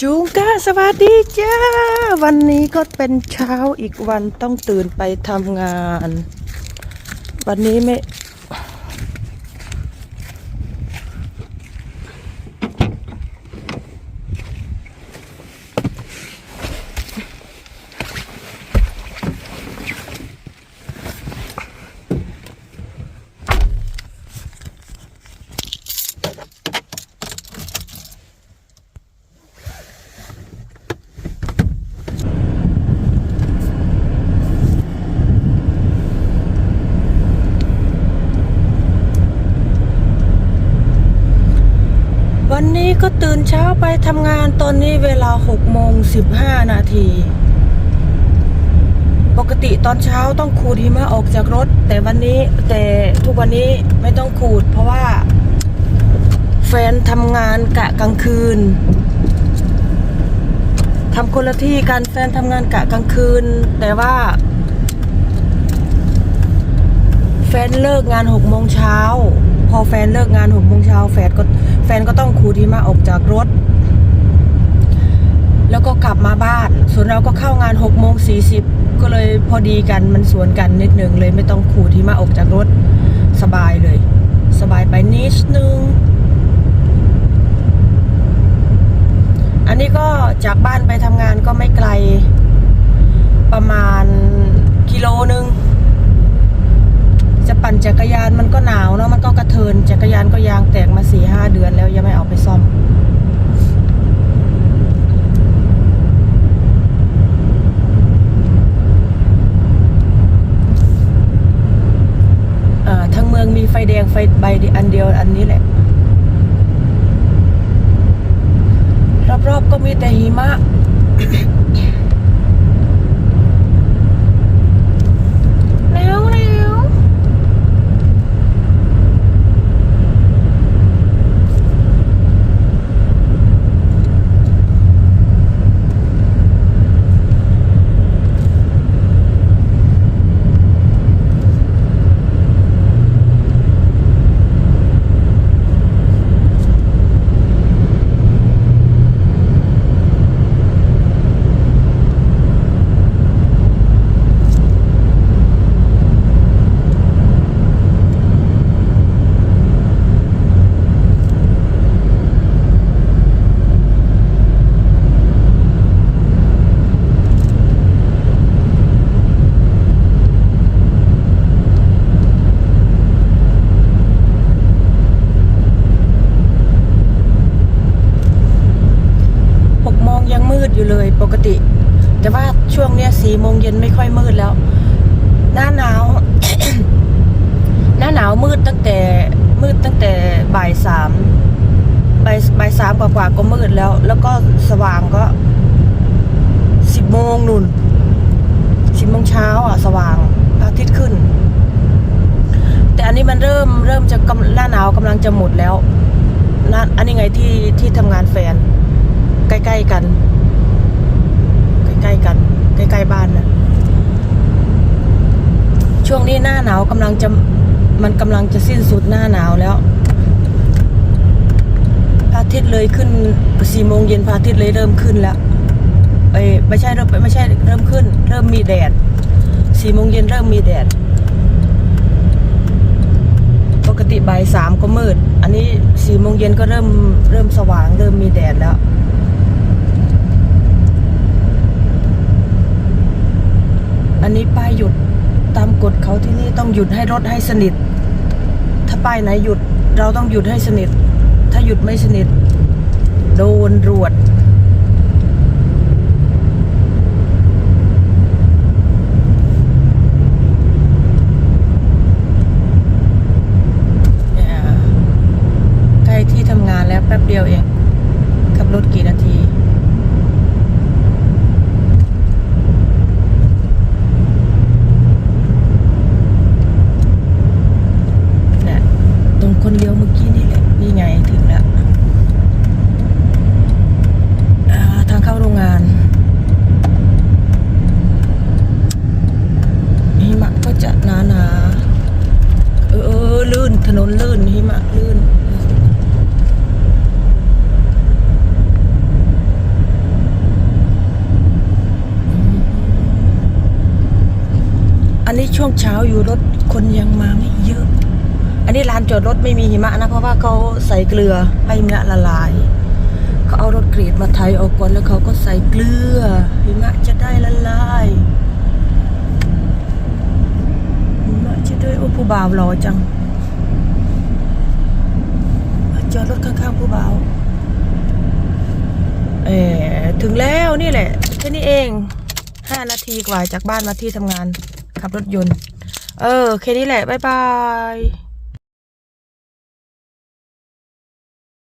จูงก้าสวัสดีจ้า วันนี้ก็เป็นเช้าอีกวันต้องตื่นไปทำงาน วันนี้ไม่ วันนี้ก็ตื่นเช้าไปทำงานตอนนี้เวลา6โมง15 นาที ปกติตอนเช้าต้องขูดหิมะออกจากรถ แต่วันนี้แต่ทุกวันนี้ไม่ต้องขูด เพราะว่า แฟนทำงานกะกลางคืนทำคนละที่กันแฟนทำงานกะกลางคืน แต่ว่า แฟนเลิกงานหกโมงเช้า อแฟนเลิกงานหกโมงเช้าแฟนก็แฟนก็ต้องขูดหิมะออกจากรถ แล้วก็กลับมาบ้าน ส่วนเราก็เข้างานหกโมงสี่สิบก็เลยพอดีกันมันสวนกันนิดหนึ่งเลยไม่ต้องขูดหิมะออกจากรถสบายเลย สบายไปนิดนึงอันนี้ก็จากบ้านไปทำงานก็ไม่ไกล ประมาณกิโลนึง จะปั่นจักรยานมันก็หนาวเนาะมันก็กระเทินจักรยานก็ยางแตกมาสี่ห้าเดือนแล้วยังไม่เอาไปซ่อม อ่าทั้งเมืองมีไฟแดงไฟ ใบอันเดียวอันนี้แหละ รอบๆก็มีแต่หิมะ ดอยู่เลยปกติ แต่ว่าช่วงเนี้ยสี่โมงเย็นไม่ค่อยมืดแล้ว หน้าหนาว หน้าหนาวมืดตั้งแต่มืดตั้งแต่บ่ายสามบ่ายบ่ายสามกว่าๆก็มืดแล้ว แล้วก็สว่างก็สิบโมงนุ่นสิบโมงเช้าอะ สว่างพระอาทิตย์ขึ้น แต่อันนี้มันเริ่มเริ่มจะกำหน้าหนาวกำลังจะหมดแล้วนั่นอันนี้ไงที่ที่ทำงานแฟน ใกล้ ๆ กัน ใกล้ๆกัน ใกล้ๆบ้านนะช่วงนี้ หน้าหนาวกำลังจะมันกำลังจะสิ้นสุดหน้าหนาวแล้วพระอาทิตย์เลยขึ้นสี่โมงเย็นพระอาทิตย์เลยเริ่มขึ้นแล้วเอ้ไม่ใช่เริ่มไม่ใช่เริ่มขึ้น เริ่มมีแดดสี่โมงเย็นเริ่มมีแดด ปกติบ่ายสามก็มืด อันนี้สี่โมงเย็นก็เริ่มเริ่มสว่างเริ่มมีแดดแล้วอันนี้ป้ายหยุด ตามกฎเขาที่นี่ต้องหยุดให้รถให้สนิท ถ้าป้ายไหนหยุดเราต้องหยุดให้สนิท ถ้าหยุดไม่สนิท โดนรวดเนี่ยใกล้ที่ทำงานแล้วแป๊บเดียวเองขับรถกี่นาที เนี่ยตรงคนเลี้ยวเมื่อกี้นี่แหละ นี่ไงถึงแล้วอ่าทางเข้าโรงงานหิมะก็จะหนาหนาๆเออเออลื่นถนนลื่นหิมะลื่น ช่วงเช้าอยู่รถคนยังมาไม่เยอะ อันนี้ลานจอดรถไม่มีหิมะนะ เพราะว่าเขาใส่เกลือให้หิมะละลายเขาเอารถกรีดมาไทยออกก่อนแล้วเขาก็ใส่เกลือ หิมะจะได้ละลายหิมะจะได้โอ้ผู้บ่าวหล่อจังจอดรถข้างๆผู้บ่าวเออถึงแล้วนี่แหละแค่นี้เองห้านาทีกว่าจากบ้านมาที่ทำงาน ขับรถยนต์ เออ แค่นี้แหละ บ๊ายบาย